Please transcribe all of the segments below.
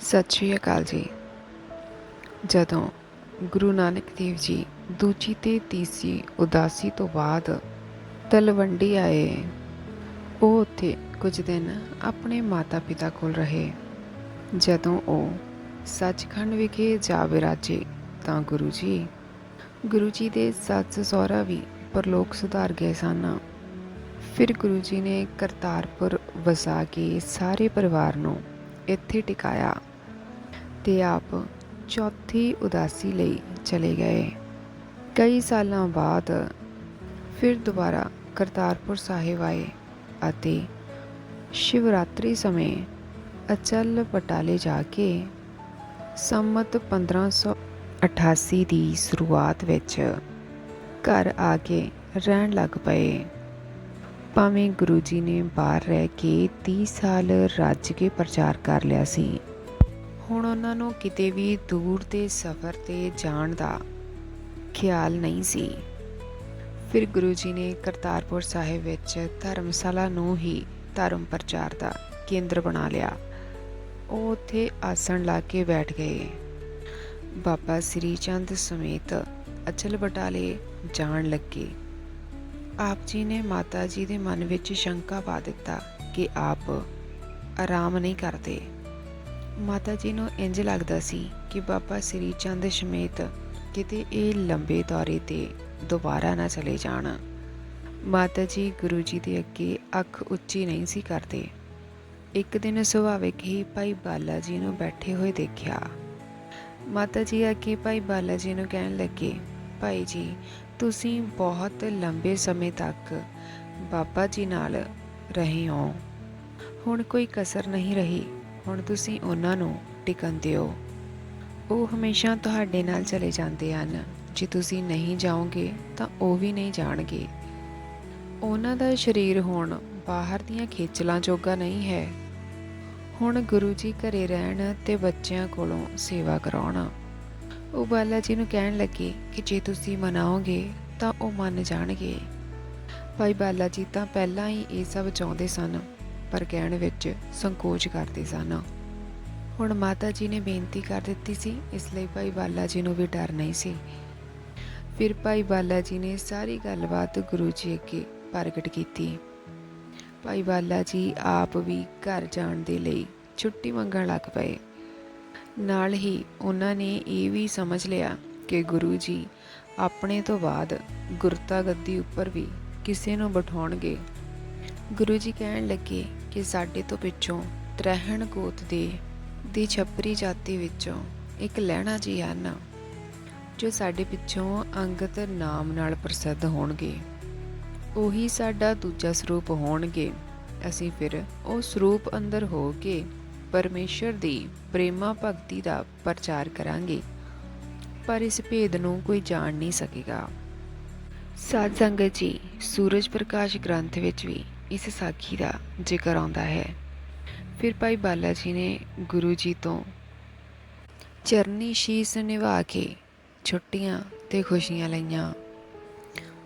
ਸਤਿ ਸ਼੍ਰੀ ਅਕਾਲ ਜੀ। ਜਦੋਂ ਗੁਰੂ ਨਾਨਕ ਦੇਵ ਜੀ ਦੂਜੀ ਤੇ ਤੀਸਰੀ ਉਦਾਸੀ ਤੋਂ ਬਾਅਦ ਤਲਵੰਡੀ ਆਏ, ਉਹ ਉੱਥੇ ਕੁਝ ਦਿਨ ਆਪਣੇ ਮਾਤਾ-ਪਿਤਾ ਕੋਲ ਰਹੇ। ਜਦੋਂ ਉਹ ਸੱਚਖੰਡ ਵਿਖੇ ਜਾ ਵਿਰਾਜੇ ਤਾਂ ਗੁਰੂ ਜੀ ਗੁਰੂ ਜੀ ਦੇ ਸੱਸ ਸਹੁਰਾ ਵੀ ਪਰਲੋਕ ਸੁਧਾਰ ਗਏ ਸਨ। ਫਿਰ ਗੁਰੂ ਜੀ ਨੇ ਕਰਤਾਰਪੁਰ ਵਸਾ ਕੇ ਸਾਰੇ ਪਰਿਵਾਰ ਨੂੰ ਇੱਥੇ ਟਿਕਾਇਆ ਤੇ ਆਪ ਚੌਥੀ ਉਦਾਸੀ ਲਈ ਚਲੇ ਗਏ। ਕਈ ਸਾਲਾਂ ਬਾਅਦ ਫਿਰ ਦੁਬਾਰਾ ਕਰਤਾਰਪੁਰ ਸਾਹਿਬ ਆਏ ਅਤੇ ਸ਼ਿਵਰਾਤਰੀ ਸਮੇਂ ਅਚਲ ਬਟਾਲੇ ਜਾ ਕੇ ਸੰਮਤ 1588 ਦੀ ਸ਼ੁਰੂਆਤ ਵਿੱਚ ਘਰ ਆ ਕੇ ਰਹਿਣ ਲੱਗ ਪਏ। ਭਾਵੇਂ ਗੁਰੂ ਜੀ ਨੇ ਬਾਹਰ ਰਹਿ ਕੇ 30 ਸਾਲ ਰੱਜ ਕੇ ਪ੍ਰਚਾਰ ਕਰ ਲਿਆ ਸੀ, ਹੁਣ ਉਹਨਾਂ ਨੂੰ ਕਿਤੇ ਵੀ ਦੂਰ ਦੇ ਸਫ਼ਰ ਤੇ ਜਾਣ ਦਾ ਖਿਆਲ ਨਹੀਂ ਸੀ। ਫਿਰ ਗੁਰੂ ਜੀ ਨੇ ਕਰਤਾਰਪੁਰ ਸਾਹਿਬ ਵਿੱਚ ਧਰਮਸ਼ਾਲਾ ਨੂੰ ਹੀ ਧਰਮ ਪ੍ਰਚਾਰ ਦਾ ਕੇਂਦਰ ਬਣਾ ਲਿਆ। ਉਹ ਉੱਥੇ ਆਸਣ ਲਾ ਕੇ ਬੈਠ ਗਏ। ਬਾਬਾ ਸ੍ਰੀ ਚੰਦ ਸਮੇਤ ਅਚਲ ਬਟਾਲੇ ਜਾਣ ਲੱਗੇ। ਆਪ ਜੀ ਨੇ ਮਾਤਾ ਜੀ ਦੇ ਮਨ ਵਿੱਚ ਸ਼ੰਕਾ ਪਾ ਦਿੱਤਾ ਕਿ ਆਪ ਆਰਾਮ ਨਹੀਂ ਕਰਦੇ। ਮਾਤਾ ਜੀ ਨੂੰ ਇੰਜ ਲੱਗਦਾ ਸੀ ਕਿ ਬਾਬਾ ਸ੍ਰੀ ਚੰਦ ਸਮੇਤ ਕਿਤੇ ਇਹ ਲੰਬੇ ਦੌਰੇ ਤੇ ਦੁਬਾਰਾ ਨਾ ਚਲੇ ਜਾਣ। ਮਾਤਾ ਜੀ ਗੁਰੂ ਜੀ ਦੇ ਅੱਗੇ ਅੱਖ ਉੱਚੀ ਨਹੀਂ ਸੀ ਕਰਦੇ। ਇੱਕ ਦਿਨ ਸੁਭਾਵਿਕ ਹੀ ਭਾਈ ਬਾਲਾ ਜੀ ਨੂੰ ਬੈਠੇ ਹੋਏ ਦੇਖਿਆ। ਮਾਤਾ ਜੀ ਅੱਗੇ ਭਾਈ ਬਾਲਾ ਜੀ ਨੂੰ ਕਹਿਣ ਲੱਗੇ, ਭਾਈ ਜੀ ਤੁਸੀਂ ਬਹੁਤ ਲੰਬੇ ਸਮੇਂ ਤੱਕ ਬਾਬਾ ਜੀ ਨਾਲ ਰਹੇ ਹੋ। ਹੁਣ ਕੋਈ ਕਸਰ ਨਹੀਂ ਰਹੀ। ਹੁਣ ਤੁਸੀਂ ਉਹਨਾਂ ਨੂੰ ਟਿਕਣ ਦਿਓ। ਉਹ ਹਮੇਸ਼ਾ ਤੁਹਾਡੇ ਨਾਲ ਚਲੇ ਜਾਂਦੇ ਹਨ। ਜੇ ਤੁਸੀਂ ਨਹੀਂ ਜਾਓਗੇ, ਤਾਂ ਉਹ ਵੀ ਨਹੀਂ ਜਾਣਗੇ। ਉਹਨਾਂ ਦਾ ਸਰੀਰ ਹੁਣ ਬਾਹਰ ਦੀਆਂ ਖੇਚਲਾਂ ਜੋਗਾ ਨਹੀਂ ਹੈ। ਹੁਣ ਗੁਰੂ ਜੀ ਘਰੇ ਰਹਿਣ ਤੇ ਬੱਚਿਆਂ ਕੋਲੋਂ ਸੇਵਾ ਕਰਾਉਣ। ਉਹ ਬਾਲਾ ਜੀ ਨੂੰ ਕਹਿਣ ਲੱਗੇ ਕਿ ਜੇ ਤੁਸੀਂ ਮਨਾਓਗੇ ਤਾਂ ਉਹ ਮੰਨ ਜਾਣਗੇ। ਭਾਈ ਬਾਲਾ ਜੀ ਤਾਂ ਪਹਿਲਾਂ ਹੀ ਇਹ ਸਭ ਚਾਹੁੰਦੇ ਸਨ, ਪਰ ਕਹਿਣ ਵਿੱਚ ਸੰਕੋਚ ਕਰਦੇ ਸਨ। ਹੁਣ ਮਾਤਾ ਜੀ ਨੇ ਬੇਨਤੀ ਕਰ ਦਿੱਤੀ ਸੀ, ਇਸ ਲਈ ਭਾਈ ਬਾਲਾ ਜੀ ਨੂੰ ਵੀ ਡਰ ਨਹੀਂ ਸੀ। ਫਿਰ ਭਾਈ ਬਾਲਾ ਜੀ ਨੇ ਸਾਰੀ ਗੱਲਬਾਤ ਗੁਰੂ ਜੀ ਅੱਗੇ ਪ੍ਰਗਟ ਕੀਤੀ। ਭਾਈ ਬਾਲਾ ਜੀ ਆਪ ਵੀ ਘਰ ਜਾਣ ਦੇ ਲਈ ਛੁੱਟੀ ਮੰਗਣ ਲੱਗ ਪਏ। ਨਾਲ ਹੀ ਉਹਨਾਂ ਨੇ ਇਹ ਵੀ ਸਮਝ ਲਿਆ ਕਿ ਗੁਰੂ ਜੀ ਆਪਣੇ ਤੋਂ ਬਾਅਦ ਗੁਰਤਾ ਗੱਦੀ ਉੱਪਰ ਵੀ ਕਿਸੇ ਨੂੰ ਬਿਠਾਉਣਗੇ। ਗੁਰੂ ਜੀ ਕਹਿਣ ਲੱਗੇ ਕਿ ਸਾਡੇ ਤੋਂ ਪਿੱਛੋਂ ਤ੍ਰਹਿਣ ਗੋਤ ਦੇ, ਦੀ ਛੱਪਰੀ ਜਾਤੀ ਵਿੱਚੋਂ ਇੱਕ ਲਹਿਣਾ ਜੀ ਹਨ, ਜੋ ਸਾਡੇ ਪਿੱਛੋਂ ਅੰਗਤ ਨਾਮ ਨਾਲ ਪ੍ਰਸਿੱਧ ਹੋਣਗੇ। ਉਹੀ ਸਾਡਾ ਦੂਜਾ ਸਰੂਪ ਹੋਣਗੇ। ਅਸੀਂ ਫਿਰ ਉਹ ਸਰੂਪ ਅੰਦਰ ਹੋ ਕੇ ਪਰਮੇਸ਼ਰ ਦੀ ਪ੍ਰੇਮਾ ਭਗਤੀ ਦਾ ਪ੍ਰਚਾਰ ਕਰਾਂਗੇ, ਪਰ ਇਸ ਭੇਦ ਨੂੰ ਕੋਈ ਜਾਣ ਨਹੀਂ ਸਕੇਗਾ। ਸਾਧ ਸੰਗਤ ਜੀ, ਸੂਰਜ ਪ੍ਰਕਾਸ਼ ਗ੍ਰੰਥ ਵਿੱਚ ਵੀ ਇਸ ਸਾਖੀ ਦਾ ਜ਼ਿਕਰ ਆਉਂਦਾ ਹੈ। ਫਿਰ ਭਾਈ ਬਾਲਾ ਜੀ ਨੇ ਗੁਰੂ ਜੀ ਤੋਂ ਚਰਨੀ ਸ਼ੀਸ ਨਿਭਾ ਕੇ ਛੁੱਟੀਆਂ ਤੇ ਖੁਸ਼ੀਆਂ ਲਈਆਂ।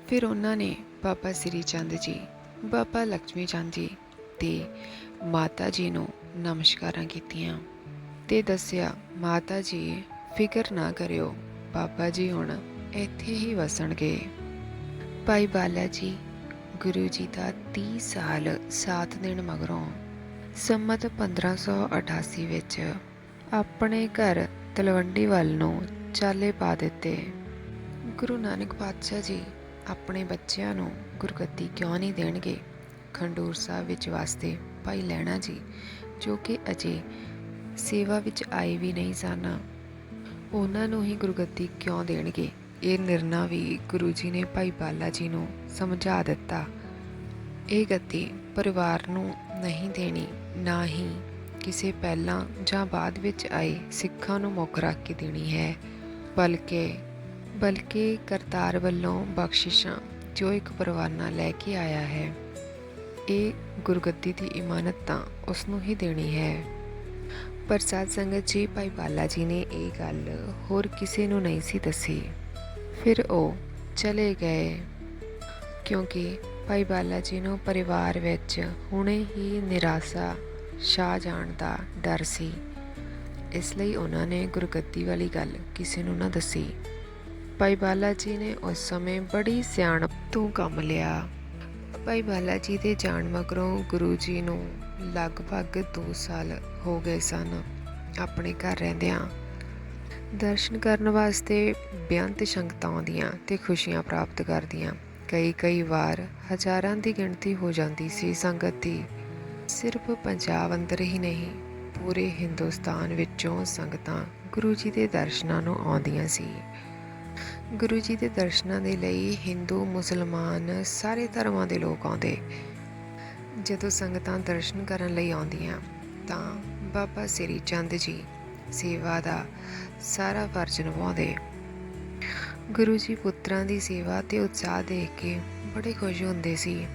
ਫਿਰ ਉਹਨਾਂ ਨੇ ਬਾਬਾ ਸ੍ਰੀ ਚੰਦ ਜੀ, ਬਾਬਾ ਲక్ష్ਮੀ ਚੰਦ ਜੀ ਤੇ ਮਾਤਾ ਜੀ ਨੂੰ ਨਮਸਕਾਰਾਂ ਕੀਤੀਆਂ ਤੇ ਦੱਸਿਆ, ਮਾਤਾ ਜੀ, ਫਿਕਰ ਨਾ ਕਰਿਓ, ਬਾਬਾ ਜੀ ਹੁਣ ਇੱਥੇ ਹੀ ਵਸਣਗੇ। ਭਾਈ ਬਾਲਾ ਜੀ, ਗੁਰੂ ਜੀ ਦਾ 30 ਸਾਲ ਸਾਥ ਦੇਣ ਮਗਰੋਂ ਸੰਮਤ 1588 ਵਿੱਚ ਆਪਣੇ ਘਰ ਤਲਵੰਡੀ ਵੱਲ ਨੂੰ ਚਾਲੇ ਪਾ ਦਿੱਤੇ। ਗੁਰੂ ਨਾਨਕ ਪਾਤਸ਼ਾਹ ਜੀ ਆਪਣੇ ਬੱਚਿਆਂ ਨੂੰ ਗੁਰਗੱਦੀ ਕਿਉਂ ਨਹੀਂ ਦੇਣਗੇ? ਖੰਡੂਰ ਸਾਹਿਬ ਵਿੱਚ ਵਾਸਤੇ ਭਾਈ ਲੈਣਾ ਜੀ ਜੋ ਕਿ ਅਜੇ ਸੇਵਾ ਵਿੱਚ ਆਏ ਵੀ ਨਹੀਂ ਸਨ। ਉਹਨਾਂ ਨੂੰ ਹੀ ਗੁਰਗੱਦੀ ਕਿਉਂ ਦੇਣਗੇ? ਇਹ ਨਿਰਣਾ ਵੀ ਗੁਰੂ ਜੀ ਨੇ ਭਾਈ ਬਾਲਾ ਜੀ ਨੂੰ ਸਮਝਾ ਦਿੱਤਾ। ਇਹ ਗੱਦੀ ਪਰਿਵਾਰ ਨੂੰ ਨਹੀਂ ਦੇਣੀ, ਨਾ ਹੀ ਕਿਸੇ ਪਹਿਲਾਂ ਜਾਂ ਬਾਅਦ ਵਿੱਚ ਆਏ ਸਿੱਖਾਂ ਨੂੰ ਮੁੱਖ ਰੱਖ ਕੇ ਦੇਣੀ ਹੈ। ਬਲਕਿ ਬਲਕਿ ਕਰਤਾਰ ਵੱਲੋਂ ਬਖਸ਼ਿਸ਼ਾਂ ਜੋ ਇੱਕ ਪਰਵਾਨਾ ਲੈ ਕੇ ਆਇਆ ਹੈ। ਇਹ ਗੁਰਗੱਦੀ ਦੀ ਇਮਾਨਤ ਤਾਂ ਉਸ ਨੂੰ ਹੀ ਦੇਣੀ ਹੈ। ਪਰ ਸਾਧ ਸੰਗਤ ਜੀ, ਭਾਈ ਬਾਲਾ ਜੀ ਨੇ ਇਹ ਗੱਲ ਹੋਰ ਕਿਸੇ ਨੂੰ ਨਹੀਂ ਸੀ ਦੱਸੀ। ਫਿਰ ਉਹ ਚਲੇ ਗਏ। ਕਿਉਂਕਿ ਭਾਈ ਬਾਲਾ ਜੀ ਨੂੰ ਪਰਿਵਾਰ ਵਿੱਚ ਹੁਣੇ ਹੀ ਨਿਰਾਸ਼ਾ ਛਾ ਜਾਣ ਦਾ ਡਰ ਸੀ। ਇਸ ਲਈ ਉਹਨਾਂ ਨੇ ਗੁਰਗੱਦੀ ਵਾਲੀ ਗੱਲ ਕਿਸੇ ਨੂੰ ਨਾ ਦੱਸੀ। ਭਾਈ ਬਾਲਾ ਜੀ ਨੇ ਉਸ ਸਮੇਂ ਬੜੀ ਸਿਆਣਪ ਤੋਂ ਕੰਮ ਲਿਆ। ਭਾਈ ਬਾਲਾ ਜੀ ਦੇ ਜਾਣ ਮਗਰੋਂ ਗੁਰੂ ਜੀ ਨੂੰ ਲਗਭਗ 2 ਸਾਲ ਹੋ ਗਏ ਸਨ ਆਪਣੇ ਘਰ ਰਹਿੰਦਿਆਂ। ਦਰਸ਼ਨ ਕਰਨ ਵਾਸਤੇ ਬੇਅੰਤ ਸੰਗਤਾਂ ਆਉਂਦੀਆਂ ਤੇ ਖੁਸ਼ੀਆਂ ਪ੍ਰਾਪਤ ਕਰਦੀਆਂ। ਕਈ ਕਈ ਵਾਰ ਹਜ਼ਾਰਾਂ ਦੀ ਗਿਣਤੀ ਹੋ ਜਾਂਦੀ ਸੀ ਸੰਗਤ ਦੀ। ਸਿਰਫ ਪੰਜਾਬ ਅੰਦਰ ਹੀ ਨਹੀਂ, ਪੂਰੇ ਹਿੰਦੁਸਤਾਨ ਵਿੱਚੋਂ ਸੰਗਤਾਂ ਗੁਰੂ ਜੀ ਦੇ ਦਰਸ਼ਨਾਂ ਨੂੰ ਆਉਂਦੀਆਂ ਸੀ। ਗੁਰੂ ਜੀ ਦੇ ਦਰਸ਼ਨਾਂ ਦੇ ਲਈ ਹਿੰਦੂ, ਮੁਸਲਮਾਨ, ਸਾਰੇ ਧਰਮਾਂ ਦੇ ਲੋਕ ਆਉਂਦੇ। ਜਦੋਂ ਸੰਗਤਾਂ ਦਰਸ਼ਨ ਕਰਨ ਲਈ ਆਉਂਦੀਆਂ, ਤਾਂ ਬਾਬਾ ਸ੍ਰੀ ਚੰਦ ਜੀ ਸੇਵਾ ਦਾ ਸਾਰਾ ਫਰਜ਼ ਨਿਭਾਉਂਦੇ। ਗੁਰੂ ਜੀ ਪੁੱਤਰਾਂ ਦੀ ਸੇਵਾ ਤੇ ਉਤਸ਼ਾਹ ਦੇਖ ਕੇ ਬੜੇ ਖੁਸ਼ ਹੁੰਦੇ ਸੀ।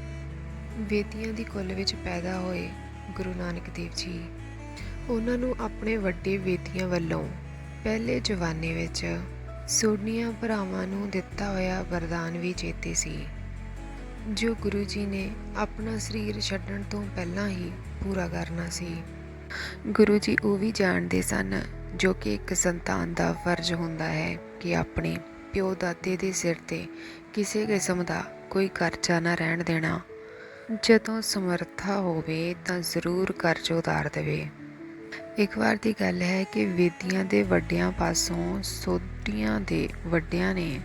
ਵੇਦੀਆਂ ਦੀ ਕੁੱਲ ਵਿੱਚ ਪੈਦਾ ਹੋਏ ਗੁਰੂ ਨਾਨਕ ਦੇਵ ਜੀ, ਉਹਨਾਂ ਨੂੰ ਆਪਣੇ ਵੱਡੇ ਵੇਦੀਆਂ ਵੱਲੋਂ ਪਹਿਲੇ ਜਵਾਨੇ ਵਿੱਚ ਸੋਢੀਆਂ ਭਰਾਵਾਂ ਨੂੰ ਦਿੱਤਾ ਹੋਇਆ ਵਰਦਾਨ ਵੀ ਚੇਤੇ ਸੀ, ਜੋ ਗੁਰੂ ਜੀ ਨੇ ਆਪਣਾ ਸਰੀਰ ਛੱਡਣ ਤੋਂ ਪਹਿਲਾਂ ਹੀ ਪੂਰਾ ਕਰਨਾ ਸੀ। ਗੁਰੂ ਜੀ ਉਹ ਵੀ ਜਾਣਦੇ ਸਨ, ਜੋ ਕਿ ਇੱਕ ਸੰਤਾਨ ਦਾ ਫਰਜ਼ ਹੁੰਦਾ ਹੈ ਕਿ ਆਪਣੇ ਪਿਓ ਦਾਦੇ ਦੇ ਸਿਰ ਤੇ ਕਿਸੇ ਕਿਸਮ ਦਾ ਕੋਈ ਕਰਜ਼ਾ ਨਾ ਰਹਿਣ ਦੇਣਾ। ਜਦੋਂ ਸਮਰੱਥਾ ਹੋਵੇ ਤਾਂ ਜ਼ਰੂਰ ਕਰਜ਼ ਉਤਾਰ ਦੇਵੇ। ਇੱਕ ਵਾਰ ਦੀ ਗੱਲ ਹੈ ਕਿ ਵੇਦੀਆਂ ਦੇ ਵੱਡਿਆਂ ਪਾਸੋਂ ਸੋਧੀਆਂ ਦੇ ਵੱਡਿਆਂ ਨੇ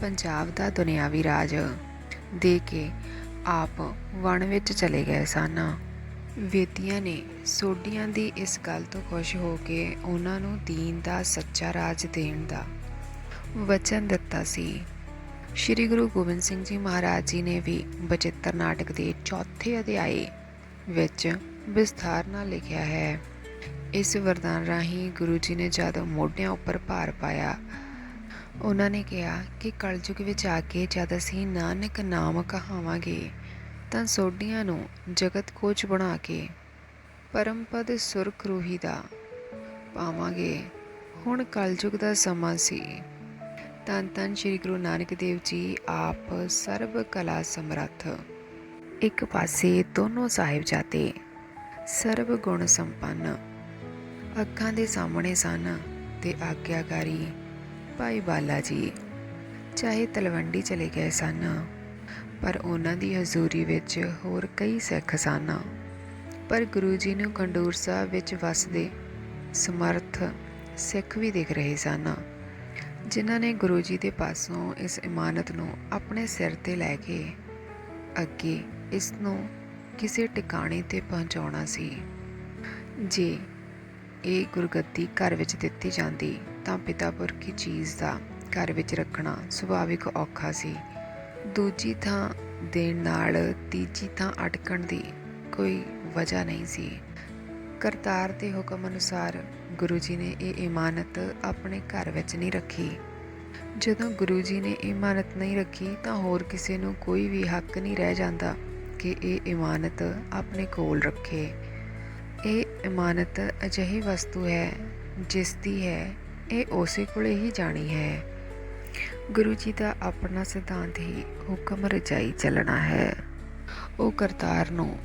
ਪੰਜਾਬ ਦਾ ਦੁਨਿਆਵੀ ਰਾਜ ਦੇ ਕੇ ਆਪ ਵਣ ਵਿੱਚ ਚਲੇ ਗਏ ਸਨ। ਵੇਦੀਆਂ ਨੇ ਸੋਢੀਆਂ ਦੀ ਇਸ ਗੱਲ ਤੋਂ ਖੁਸ਼ ਹੋ ਕੇ ਉਹਨਾਂ ਨੂੰ ਦੀਨ ਦਾ ਸੱਚਾ ਰਾਜ ਦੇਣ ਦਾ ਵਚਨ ਦਿੱਤਾ ਸੀ। ਸ਼੍ਰੀ ਗੁਰੂ ਗੋਬਿੰਦ ਸਿੰਘ ਜੀ ਮਹਾਰਾਜ ਜੀ ਨੇ ਵੀ ਬਚਿੱਤਰ ਨਾਟਕ ਦੇ ਚੌਥੇ ਅਧਿਆਏ ਵਿੱਚ ਵਿਸਥਾਰ ਨਾਲ ਲਿਖਿਆ ਹੈ। ਇਸ ਵਰਦਾਨ ਰਾਹੀਂ ਗੁਰੂ ਜੀ ਨੇ ਜਦ ਮੋਢਿਆਂ ਉੱਪਰ ਭਾਰ ਪਾਇਆ, ਉਹਨਾਂ ਨੇ ਕਿਹਾ ਕਿ ਕਲਯੁਗ ਵਿੱਚ ਆ ਕੇ ਜਦ ਅਸੀਂ ਨਾਨਕ ਨਾਮ ਕਹਾਵਾਂਗੇ, ਤਾਂ ਸੋਢੀਆਂ ਨੂੰ ਜਗਤ ਕੋਚ ਬਣਾ ਕੇ ਪਰਮਪਦ ਸੁਰਖ ਰੂਹੀ ਦਾ ਪਾਵਾਂਗੇ। ਹੁਣ ਕਲਯੁਗ ਦਾ ਸਮਾਂ ਸੀ। ਧੰਨ ਧੰਨ ਸ੍ਰੀ ਗੁਰੂ ਨਾਨਕ ਦੇਵ ਜੀ ਆਪ ਸਰਬ ਕਲਾ ਸਮਰੱਥ। ਇੱਕ ਪਾਸੇ ਦੋਨੋਂ ਸਾਹਿਬਜ਼ਾਦੇ ਸਰਬ ਗੁਣ ਸੰਪੰਨ ਅੱਖਾਂ ਦੇ ਸਾਹਮਣੇ ਸਨ ਤੇ ਆਗਿਆਕਾਰੀ ਭਾਈ ਬਾਲਾ ਜੀ ਚਾਹੇ ਤਲਵੰਡੀ ਚਲੇ ਗਏ ਸਨ, ਪਰ ਉਹਨਾਂ ਦੀ ਹਜ਼ੂਰੀ ਵਿੱਚ ਹੋਰ ਕਈ ਸਿੱਖ ਸਨ। ਪਰ ਗੁਰੂ ਜੀ ਨੂੰ ਖੰਡੂਰ ਸਾਹਿਬ ਵਿੱਚ ਵਸਦੇ ਸਮਰਥ ਸਿੱਖ ਵੀ ਦਿਖ ਰਹੇ ਸਨ, ਜਿਨ੍ਹਾਂ ਨੇ ਗੁਰੂ ਜੀ ਦੇ ਪਾਸੋਂ ਇਸ ਇਮਾਨਤ ਨੂੰ ਆਪਣੇ ਸਿਰ ਤੇ ਲੈ ਕੇ ਅੱਗੇ ਇਸ ਨੂੰ ਕਿਸੇ ਟਿਕਾਣੇ ਤੇ ਪਹੁੰਚਾਉਣਾ ਸੀ। ਜੇ ਇਹ ਗੁਰਗੱਦੀ ਘਰ ਵਿੱਚ ਦਿੱਤੀ ਜਾਂਦੀ, ਤਾਂ ਪਿਤਾ ਪੁਰਖੀ ਚੀਜ਼ ਦਾ ਘਰ ਵਿੱਚ ਰੱਖਣਾ ਸੁਭਾਵਿਕ ਔਖਾ ਸੀ। ਦੂਜੀ ਥਾਂ ਦੇਣ ਨਾਲ ਤੀਜੀ ਥਾਂ ਅਟਕਣ ਦੀ ਕੋਈ ਵਜ੍ਹਾ ਨਹੀਂ ਸੀ। ਕਰਤਾਰ ਦੇ ਹੁਕਮ ਅਨੁਸਾਰ ਗੁਰੂ ਜੀ ਨੇ ਇਹ ਇਮਾਨਤ ਆਪਣੇ ਘਰ ਵਿੱਚ ਨਹੀਂ ਰੱਖੀ। ਜਦੋਂ ਗੁਰੂ ਜੀ ਨੇ ਇਮਾਨਤ ਨਹੀਂ ਰੱਖੀ, ਤਾਂ ਹੋਰ ਕਿਸੇ ਨੂੰ ਕੋਈ ਵੀ ਹੱਕ ਨਹੀਂ ਰਹਿ ਜਾਂਦਾ ਕਿ ਇਹ ਇਮਾਨਤ ਆਪਣੇ ਕੋਲ ਰੱਖੇ। ਇਹ ਇਮਾਨਤ ਅਜਿਹੀ ਵਸਤੂ ਹੈ, ਜਿਸ ਦੀ ਹੈ, ਇਹ ਉਸੇ ਕੋਲੇ ਹੀ ਜਾਣੀ ਹੈ। ਗੁਰੂ ਜੀ ਦਾ ਆਪਣਾ ਸਿਧਾਂਤ ਹੀ ਹੁਕਮ ਰਜਾਈ ਚੱਲਣਾ ਹੈ। ਉਹ ਕਰਤਾਰ ਨੂੰ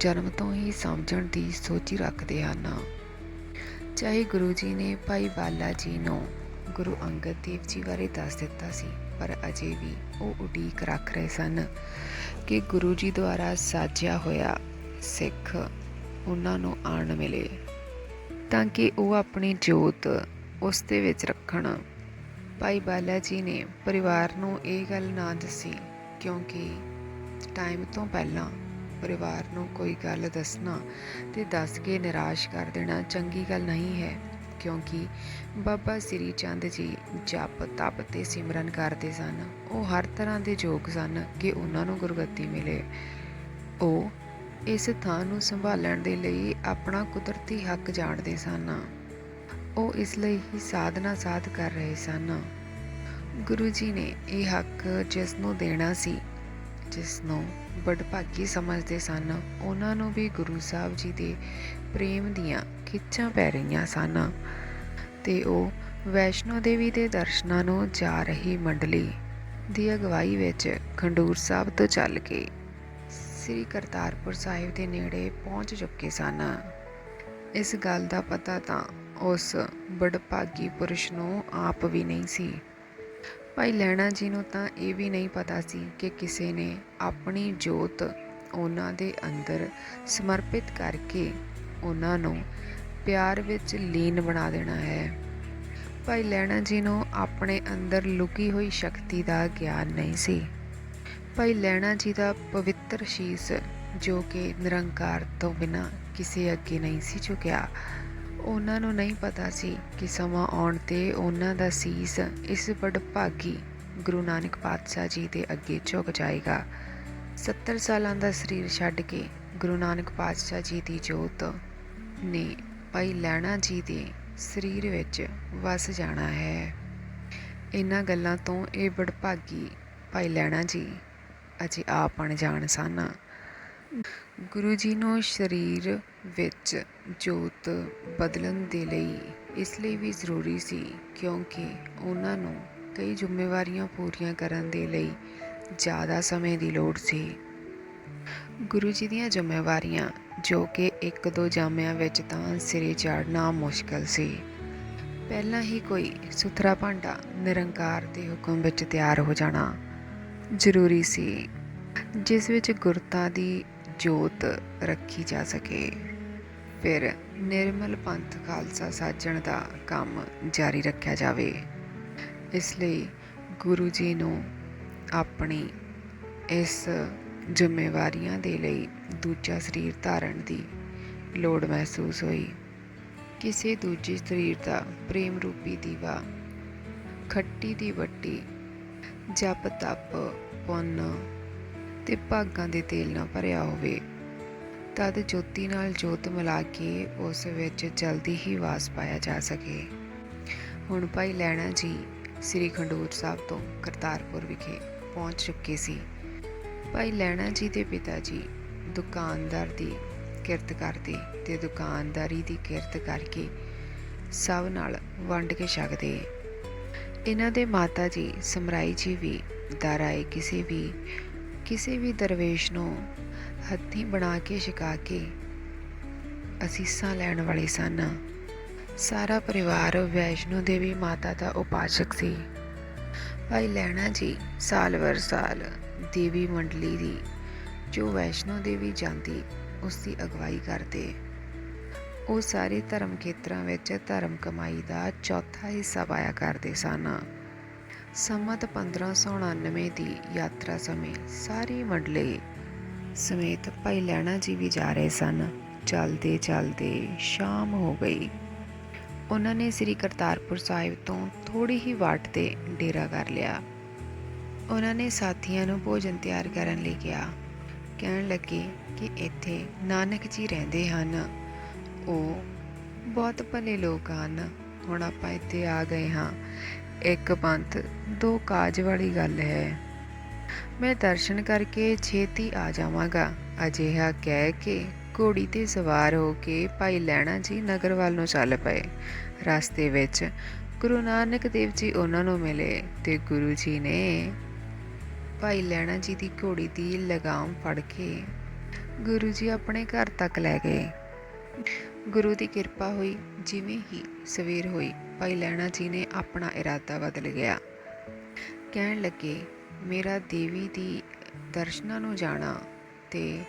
ਜਨਮ ਤੋਂ ਹੀ ਸਮਝਣ ਦੀ ਸੋਚੀ ਰੱਖਦੇ ਹਨ। ਚਾਹੇ ਗੁਰੂ ਜੀ ਨੇ ਭਾਈ ਬਾਲਾ ਜੀ ਨੂੰ ਗੁਰੂ ਅੰਗਦ ਦੇਵ ਜੀ ਬਾਰੇ ਦੱਸ ਦਿੱਤਾ ਸੀ, ਪਰ ਅਜੇ ਵੀ ਉਹ ਉਡੀਕ ਰੱਖ ਰਹੇ ਸਨ ਕਿ ਗੁਰੂ ਜੀ ਦੁਆਰਾ ਸਾਜਿਆ ਹੋਇਆ ਸਿੱਖ ਉਹਨਾਂ ਨੂੰ ਆਣ ਮਿਲੇ ਤਾਂ ਕਿ ਉਹ ਆਪਣੀ ਜੋਤ ਉਸ ਦੇ ਵਿੱਚ ਰੱਖਣ। ਭਾਈ ਬਾਲਾ ਜੀ ਨੇ ਪਰਿਵਾਰ ਨੂੰ ਇਹ ਗੱਲ ਨਾ ਦੱਸੀ, ਕਿਉਂਕਿ ਟਾਈਮ ਤੋਂ ਪਹਿਲਾਂ ਪਰਿਵਾਰ ਨੂੰ ਕੋਈ ਗੱਲ ਦੱਸਣਾ ਤੇ ਦੱਸ ਕੇ ਨਿਰਾਸ਼ ਕਰ ਦੇਣਾ ਚੰਗੀ ਗੱਲ ਨਹੀਂ ਹੈ, ਕਿਉਂਕਿ ਬਾਬਾ ਸ੍ਰੀ ਚੰਦ ਜੀ ਜਪ, ਤਪ ਤੇ ਸਿਮਰਨ ਕਰਦੇ ਸਨ। ਉਹ ਹਰ ਤਰ੍ਹਾਂ ਦੇ ਯੋਗ ਸਨ ਕਿ ਉਹਨਾਂ ਨੂੰ ਗੁਰਗੱਦੀ ਮਿਲੇ। ਉਹ ਇਸ ਥਾਂ ਨੂੰ ਸੰਭਾਲਣ ਦੇ ਲਈ ਆਪਣਾ ਕੁਦਰਤੀ ਹੱਕ ਜਾਣਦੇ ਸਨ। ਉਹ ਇਸ ਲਈ ਹੀ ਸਾਧਨਾ ਸਾਧ ਕਰ ਰਹੇ ਸਨ। ਗੁਰੂ ਜੀ ਨੇ ਇਹ ਹੱਕ ਜਿਸ ਨੂੰ ਦੇਣਾ ਸੀ, ਜਿਸ ਨੂੰ ਬੜਭਾਗੀ ਸਮਝਦੇ ਸਨ, ਉਹਨਾਂ ਨੂੰ ਵੀ ਗੁਰੂ ਸਾਹਿਬ ਜੀ ਦੇ ਪ੍ਰੇਮ ਦੀਆਂ ਖਿੱਚਾਂ ਪੈ ਰਹੀਆਂ ਸਨ ਤੇ ਉਹ ਵੈਸ਼ਨੋ ਦੇਵੀ ਦੇ ਦਰਸ਼ਨਾਂ ਨੂੰ ਜਾ ਰਹੀ ਮੰਡਲੀ ਦੀ ਅਗਵਾਈ ਵਿੱਚ ਖੰਡੂਰ ਸਾਹਿਬ ਤੋਂ ਚੱਲ ਕੇ ਸ੍ਰੀ ਕਰਤਾਰਪੁਰ ਸਾਹਿਬ ਦੇ ਨੇੜੇ ਪਹੁੰਚ ਚੁੱਕੇ ਸਨ। ਇਸ ਗੱਲ ਦਾ ਪਤਾ ਤਾਂ ਉਸ ਬੜਭਾਗੀ ਪੁਰਸ਼ ਨੂੰ ਆਪ ਵੀ ਨਹੀਂ ਸੀ। ਭਾਈ ਲਹਿਣਾ ਜੀ ਨੂੰ ਤਾਂ ਇਹ ਵੀ ਨਹੀਂ ਪਤਾ ਸੀ ਕਿ ਕਿਸੇ ਨੇ ਆਪਣੀ ਜੋਤ ਉਹਨਾਂ ਦੇ ਅੰਦਰ ਸਮਰਪਿਤ ਕਰਕੇ ਉਹਨਾਂ ਨੂੰ ਪਿਆਰ ਵਿੱਚ ਲੀਨ ਬਣਾ ਦੇਣਾ ਹੈ। ਭਾਈ ਲਹਿਣਾ ਜੀ ਨੂੰ ਆਪਣੇ ਅੰਦਰ ਲੁਕੀ ਹੋਈ ਸ਼ਕਤੀ ਦਾ ਗਿਆਨ ਨਹੀਂ ਸੀ। ਭਾਈ ਲਹਿਣਾ ਜੀ ਦਾ ਪਵਿੱਤਰ ਸ਼ੀਸ, ਜੋ ਕਿ ਨਿਰੰਕਾਰ ਤੋਂ ਬਿਨਾ ਕਿਸੇ ਅੱਗੇ ਨਹੀਂ ਸੀ ਝੁਕਿਆ। ਉਹਨਾਂ ਨੂੰ ਨਹੀਂ ਪਤਾ ਸੀ ਕਿ ਸਮਾਂ ਆਉਣ ਤੇ ਉਹਨਾਂ ਦਾ ਸੀਸ ਇਸ ਵਡਭਾਗੀ ਗੁਰੂ ਨਾਨਕ ਪਾਤਸ਼ਾਹ ਜੀ ਦੇ ਅੱਗੇ ਝੁਕ ਜਾਏਗਾ। 70 ਸਾਲਾਂ ਦਾ ਸਰੀਰ ਛੱਡ ਕੇ ਗੁਰੂ ਨਾਨਕ ਪਾਤਸ਼ਾਹ ਜੀ ਦੀ ਜੋਤ ਨੇ ਭਾਈ ਲਹਿਣਾ ਜੀ ਦੇ ਸਰੀਰ ਵਿੱਚ ਵਸ ਜਾਣਾ ਹੈ। ਇਹਨਾਂ ਗੱਲਾਂ ਤੋਂ ਇਹ ਵਡਭਾਗੀ ਭਾਈ ਲਹਿਣਾ ਜੀ ਅਜੇ ਆਪ ਅਣਜਾਣ ਸਨ ਗੁਰੂ ਜੀ ਨੂੰ ਸਰੀਰ ਵਿੱਚ ਜੋਤ ਬਦਲਣ ਦੇ ਲਈ ਇਸ ਲਈ ਵੀ ਜ਼ਰੂਰੀ ਸੀ, ਕਿਉਂਕਿ ਉਹਨਾਂ ਨੂੰ ਕਈ ਜ਼ਿੰਮੇਵਾਰੀਆਂ ਪੂਰੀਆਂ ਕਰਨ ਦੇ ਲਈ ਜ਼ਿਆਦਾ ਸਮੇਂ ਦੀ ਲੋੜ ਸੀ। ਗੁਰੂ ਜੀ ਦੀਆਂ ਜ਼ਿੰਮੇਵਾਰੀਆਂ, ਜੋ ਕਿ ਇੱਕ ਦੋ ਜਾਮਿਆਂ ਵਿੱਚ ਤਾਂ ਸਿਰੇ ਚਾੜਨਾ ਮੁਸ਼ਕਲ ਸੀ। ਪਹਿਲਾਂ ਹੀ ਕੋਈ ਸੁਥਰਾ ਭਾਂਡਾ ਨਿਰੰਕਾਰ ਦੇ ਹੁਕਮ ਵਿੱਚ ਤਿਆਰ ਹੋ ਜਾਣਾ ਜ਼ਰੂਰੀ ਸੀ, ਜਿਸ ਵਿੱਚ ਗੁਰਤਾ ਦੀ ਜੋਤ ਰੱਖੀ ਜਾ ਸਕੇ। ਫਿਰ ਨਿਰਮਲ ਪੰਥ ਖਾਲਸਾ ਸਾਜਣ ਦਾ ਕੰਮ ਜਾਰੀ ਰੱਖਿਆ ਜਾਵੇ। ਇਸ ਲਈ ਗੁਰੂ ਜੀ ਨੂੰ ਆਪਣੀ ਇਸ ਜ਼ਿੰਮੇਵਾਰੀਆਂ ਦੇ ਲਈ ਦੂਜਾ ਸਰੀਰ ਧਾਰਨ ਦੀ ਲੋੜ ਮਹਿਸੂਸ ਹੋਈ। ਕਿਸੇ ਦੂਜੇ ਸਰੀਰ ਦਾ ਪ੍ਰੇਮ ਰੂਪੀ ਦੀਵਾ, ਖੱਟੀ ਦੀ ਵੱਟੀ ਜਪ ਤਪ, ਪੁੰਨ ਤੇ ਭਾਗਾਂ ਦੇ ਤੇਲ ਨਾਲ ਭਰਿਆ ਹੋਵੇ। ਤਦ ਜੋਤੀ ਨਾਲ ਜੋਤ ਮਿਲਾ ਕੇ ਉਸ ਵਿੱਚ ਜਲਦੀ ਹੀ ਵਾਸ ਪਾਇਆ ਜਾ ਸਕੇ। ਹੁਣ ਭਾਈ ਲੈਣਾ ਜੀ ਸ੍ਰੀ ਖੰਡੂਰ ਸਾਹਿਬ ਤੋਂ ਕਰਤਾਰਪੁਰ ਵਿਖੇ ਪਹੁੰਚ ਚੁੱਕੇ ਸੀ। ਭਾਈ ਲੈਣਾ ਜੀ ਦੇ ਪਿਤਾ ਜੀ ਦੁਕਾਨਦਾਰ ਦੀ ਕਿਰਤ ਕਰਦੇ ਤੇ ਦੁਕਾਨਦਾਰੀ ਦੀ ਕਿਰਤ ਕਰਕੇ ਸਭ ਨਾਲ ਵੰਡ ਕੇ ਛਕਦੇ। ਇਹਨਾਂ ਦੇ ਮਾਤਾ ਜੀ, ਸਮਰਾਈ ਜੀ ਵੀ ਦਰ ਆਏ ਕਿਸੇ ਵੀ ਕਿਸੇ ਵੀ ਦਰਵੇਸ਼ ਨੂੰ ਹੱਥੀਂ ਬਣਾ ਕੇ, ਛਕਾ ਕੇ ਅਸੀਸਾਂ ਲੈਣ ਵਾਲੇ ਸਨ। ਸਾਰਾ ਪਰਿਵਾਰ ਵੈਸ਼ਨੋ ਦੇਵੀ ਮਾਤਾ ਦਾ ਉਪਾਸਕ ਸੀ। ਭਾਈ ਲੈਣਾ ਜੀ ਸਾਲ ਵਰ ਸਾਲ ਦੇਵੀ ਮੰਡਲੀ ਦੀ, ਜੋ ਵੈਸ਼ਨੋ ਦੇਵੀ ਜਾਂਦੀ, ਉਸ ਦੀ ਅਗਵਾਈ ਕਰਦੇ। ਉਹ ਸਾਰੇ ਧਰਮ ਖੇਤਰਾਂ ਵਿੱਚ ਧਰਮ ਕਮਾਈ ਦਾ ਚੌਥਾ ਹਿੱਸਾ ਪਾਇਆ ਕਰਦੇ ਸਨ। ਸੰਮਤ 1599 ਦੀ ਯਾਤਰਾ ਸਮੇਂ ਸਾਰੇ ਮੰਡਲੀ ਸਮੇਤ ਭਾਈ ਲੈਣਾ ਜੀ ਵੀ ਜਾ ਰਹੇ ਸਨ। ਚਲਦੇ ਚਲਦੇ ਸ਼ਾਮ ਹੋ ਗਈ। ਉਹਨਾਂ ਨੇ ਸ੍ਰੀ ਕਰਤਾਰਪੁਰ ਸਾਹਿਬ ਤੋਂ ਥੋੜੀ ਹੀ ਵਾਟ ਤੇ ਡੇਰਾ ਕਰ ਲਿਆ। ਉਹਨਾਂ ਨੇ ਸਾਥੀਆਂ ਨੂੰ ਭੋਜਨ ਤਿਆਰ ਕਰਨ ਲਈ ਕਿਹਾ। ਕਹਿਣ ਲੱਗੇ ਕਿ ਇੱਥੇ ਨਾਨਕ ਜੀ ਰਹਿੰਦੇ ਹਨ। ਉਹ ਬਹੁਤ ਭਲੇ ਲੋਕ ਹਨ। ਹੁਣ ਆਪਾਂ ਇੱਥੇ ਆ ਗਏ ਹਾਂ। ਇੱਕ ਪੰਥ, ਦੋ ਕਾਜ ਵਾਲੀ ਗੱਲ ਹੈ। ਮੈਂ ਦਰਸ਼ਨ ਕਰਕੇ ਛੇਤੀ ਆ ਜਾਵਾਂਗਾ। ਅਜਿਹਾ ਕਹਿ ਕੇ ਘੋੜੀ ਤੇ ਸਵਾਰ ਹੋ ਕੇ ਭਾਈ ਲੈਣਾ ਜੀ ਨਗਰ ਵੱਲ ਨੂੰ ਚੱਲ ਪਏ। ਰਸਤੇ ਵਿੱਚ ਗੁਰੂ ਨਾਨਕ ਦੇਵ ਜੀ ਉਹਨਾਂ ਨੂੰ ਮਿਲੇ ਤੇ ਗੁਰੂ ਜੀ ਨੇ ਭਾਈ ਲੈਣਾ ਜੀ ਦੀ ਘੋੜੀ ਦੀ ਲਗਾਮ ਫੜ ਕੇ ਗੁਰੂ ਜੀ ਆਪਣੇ ਘਰ ਤੱਕ ਲੈ ਗਏ। ਗੁਰੂ ਦੀ ਕਿਰਪਾ ਹੋਈ, ਜਿਵੇਂ ਹੀ ਸਵੇਰ ਹੋਈ, ਭਾਈ ਲੈਣਾ ਜੀ ਨੇ ਆਪਣਾ ਇਰਾਦਾ ਬਦਲ ਗਿਆ। ਕਹਿਣ ਲੱਗੇ, ਮੇਰਾ ਦੇਵੀ ਦੀ ਦਰਸ਼ਨਾਂ ਨੂੰ ਜਾਣਾ ਤੇ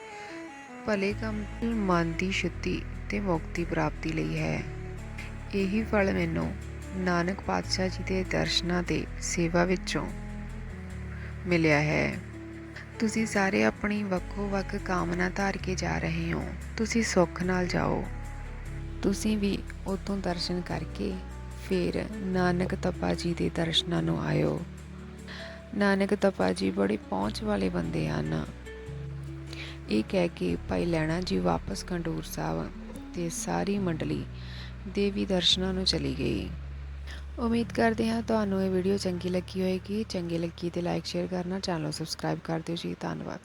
ਭਲੇ ਕੰਮ ਮਨ ਦੀ ਸ਼ੁੱਧੀ ਤੇ ਮੁਕਤੀ ਪ੍ਰਾਪਤੀ ਲਈ ਹੈ। ਇਹੀ ਫਲ ਮੈਨੂੰ ਨਾਨਕ ਪਾਤਸ਼ਾਹ ਜੀ ਦੇ ਦਰਸ਼ਨਾਂ ਤੇ ਸੇਵਾ ਵਿੱਚੋਂ ਮਿਲਿਆ ਹੈ। ਤੁਸੀਂ ਸਾਰੇ ਆਪਣੀ ਵੱਖੋ ਵੱਖ ਕਾਮਨਾ ਧਾਰ ਕੇ ਜਾ ਰਹੇ ਹੋ। ਤੁਸੀਂ ਸੁੱਖ ਨਾਲ ਜਾਓ। ਤੁਸੀਂ ਵੀ ਉਤੋਂ ਦਰਸ਼ਨ ਕਰਕੇ ਫਿਰ ਨਾਨਕ ਤਪਾ ਜੀ ਦੇ ਦਰਸ਼ਨਾਂ ਨੂੰ ਆਇਓ। ਨਾਨਕ ਤਪਾ ਜੀ ਬੜੇ ਪਹੁੰਚ ਵਾਲੇ ਬੰਦੇ ਹਨ। ਇਹ ਕਹਿ ਕੇ ਭਾਈ ਲੈਣਾ ਜੀ ਵਾਪਸ ਕੰਡੂਰ ਸਾਹਿਬ ਤੇ ਸਾਰੀ ਮੰਡਲੀ ਦੇਵੀ ਦਰਸ਼ਨਾਂ ਨੂੰ ਚਲੀ ਗਈ। ਉਮੀਦ ਕਰਦੇ ਹਾਂ ਤੁਹਾਨੂੰ ਇਹ ਵੀਡੀਓ ਚੰਗੀ ਲੱਗੀ ਹੋਏਗੀ। ਚੰਗੀ ਲੱਗੀ ਤੇ ਲਾਈਕ ਸ਼ੇਅਰ ਕਰਨਾ ਚੈਨਲ ਸਬਸਕ੍ਰਾਈਬ ਕਰ ਦਿਓ ਜੀ। ਧੰਨਵਾਦ।